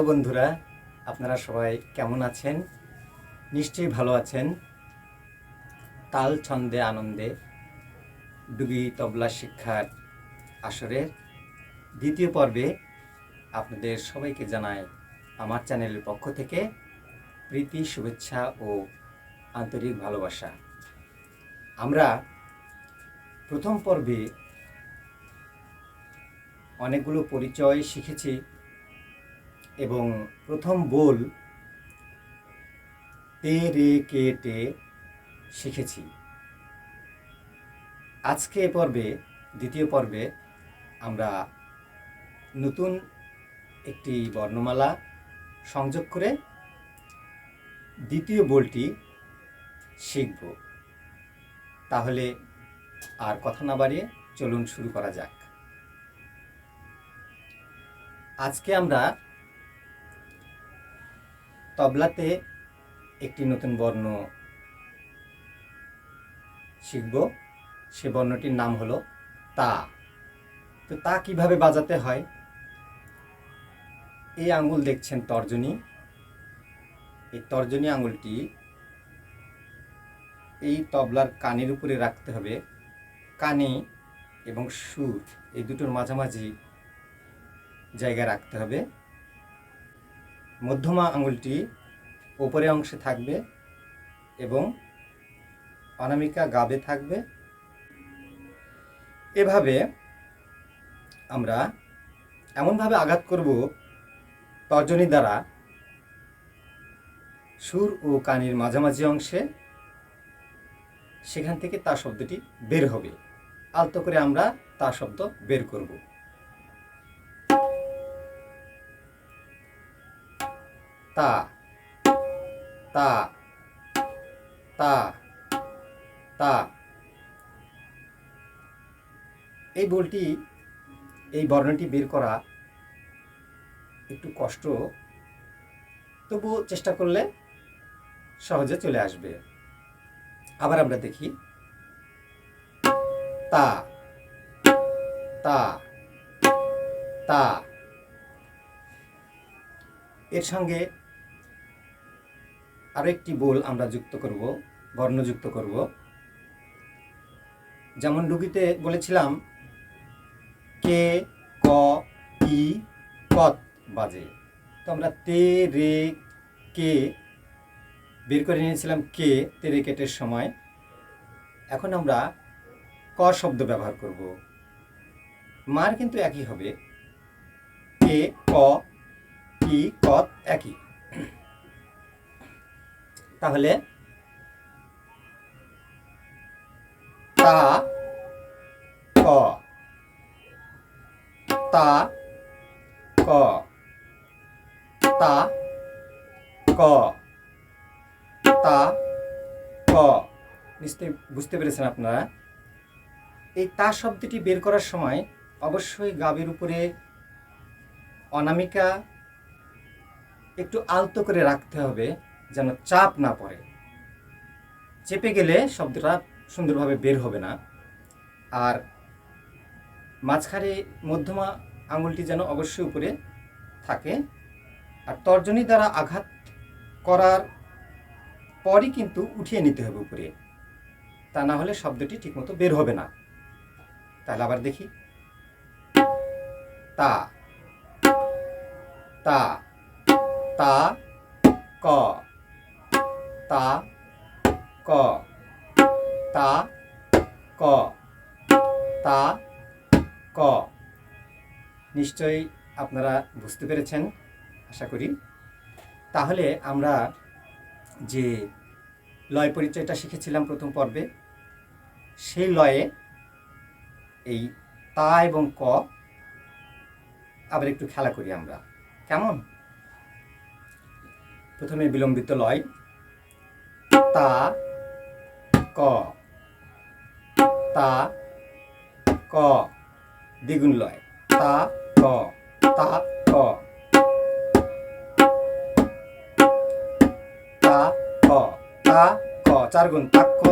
Hello বন্ধুরা, আপনারা সবাই কেমন আছেন? নিশ্চয়ই ভালো আছেন। তাল ছন্দে আনন্দে ডুবি তবলা শিক্ষার আসরের দ্বিতীয় পর্বে আপনাদের সবাইকে জানাই আমার চ্যানেলের পক্ষ থেকে প্রীতি, শুভেচ্ছা ও আন্তরিক ভালোবাসা। আমরা প্রথম পর্বে অনেকগুলো পরিচয় শিখেছি। এবং প্রথম বোল তে রে কে টে শিখেছি। আজকে পর্বে, দ্বিতীয় পর্বে আমরা নতুন একটি বর্ণমালা সংযোগ করে দ্বিতীয় বোলটি শিখব। তাহলে আর কথা না বাড়িয়ে চলুন শুরু করা যাক। আজকে আমরা তবলাতে একটি নতুন বর্ণ শিখব। সে বর্ণটির নাম হলো তা। তো তা কীভাবে বাজাতে হয়? এই আঙ্গুল দেখছেন তর্জনী। এই তর্জনী আঙ্গুলটি এই তবলার কানের উপরে রাখতে হবে। কানে এবং সুর এই দুটোর মাঝামাঝি জায়গায় রাখতে হবে। মধ্যমা আঙুলটি উপরে অংশে থাকবে এবং অনামিকা গাবে থাকবে। এভাবে আমরা এমনভাবে আঘাত করব তর্জনী দ্বারা সুর ও কানের মাঝামাঝি অংশে, সেখান থেকে তা শব্দটি বের হবে। আলতো করে আমরা তা শব্দ বের করব। তা তা তা তা। এই বলটি, এই বর্ণটি বের করা একটু কষ্ট তবু চেষ্টা করলে সহজে চলে আসবে। আবার আমরা দেখি, তা তা তা। এর সঙ্গে আরও একটি বোল আমরা যুক্ত করব বর্ণ যুক্ত করব। যেমন ডুগিতে বলেছিলাম, কে, ক, ই, কত বাজে। তো আমরা তে, রে, কে বের করে নিয়েছিলাম কে, তে, রে, কেটের সময়। এখন আমরা ক শব্দ ব্যবহার করব। মার কিন্তু একই হবে। কে, ক কি কত একই। তাহলে? তা, ক। তা ক। তা ক। তা, ক। বুঝতে পেরেছেন আপনারা? এই তা শব্দটি বের করার সময় অবশ্যই গাবের উপরে অনামিকা একটু আলতো করে রাখতে হবে। যেন চাপ না পড়ে। চেপে গেলে শব্দটা সুন্দরভাবে বের হবে না। আর মাঝখানে মধ্যমা আঙুলটি যেন অবশ্যই উপরে থাকে। আর তর্জনী দ্বারা আঘাত করার পরই কিন্তু উঠিয়ে নিতে হবে উপরে। তা না হলে শব্দটি ঠিকমতো বের হবে না। তাহলে আবার দেখি। তা তা তা, ক তা, ক। তা ক। তা, ক। নিশ্চয়ই আপনারা বুঝতে পেরেছেন, আশা করি। তাহলে আমরা যে লয় পরিচয়টা শিখেছিলাম প্রথম পর্বে, সেই লয়ে এই তা এবং ক আবার একটু খেলা করি আমরা। কেমন? প্রথমে বিলম্বিত লয়। তা ক। তা ক। দ্বিগুণ লয়। তা ক। তা ক। তা ক। তা ক। চার গুণ। তাক্ক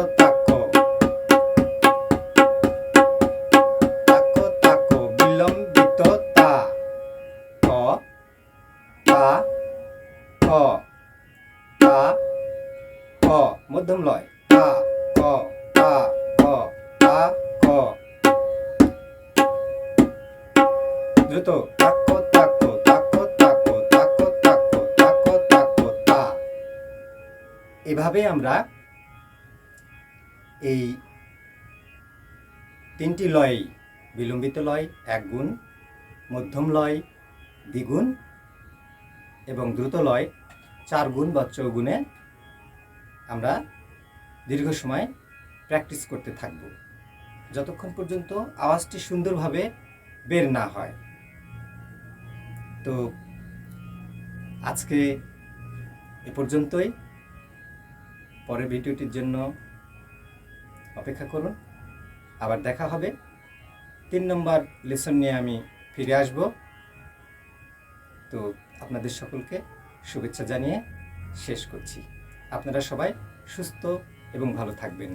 মধ্যম লয়। তা ক তা ক তা ক। দ্রুত তাক্ক তাক্ক তাক্ক তাক্ক তাক্ক তাক্ক তাক্ক তাক্ক তা। এভাবে আমরা এই তিনটি লয়, বিলম্বিত লয়, এক গুণ, মধ্যম লয়, দ্বিগুণ এবং দ্রুত লয়, চার গুণ বা চৌগুণে আমরা দীর্ঘ সময় প্র্যাকটিস করতে থাকব। যতক্ষণ পর্যন্ত আওয়াজটি সুন্দরভাবে বের না হয়। তো আজকে এ পর্যন্তই। পরের ভিডিওটির জন্য অপেক্ষা করুন। আবার দেখা হবে। তিন নম্বর লেসন নিয়ে আমি ফিরে আসব। তো আপনাদের সকলকে শুভেচ্ছা জানিয়ে শেষ করছি। আপনারা সবাই সুস্থ এবং ভালো থাকবেন।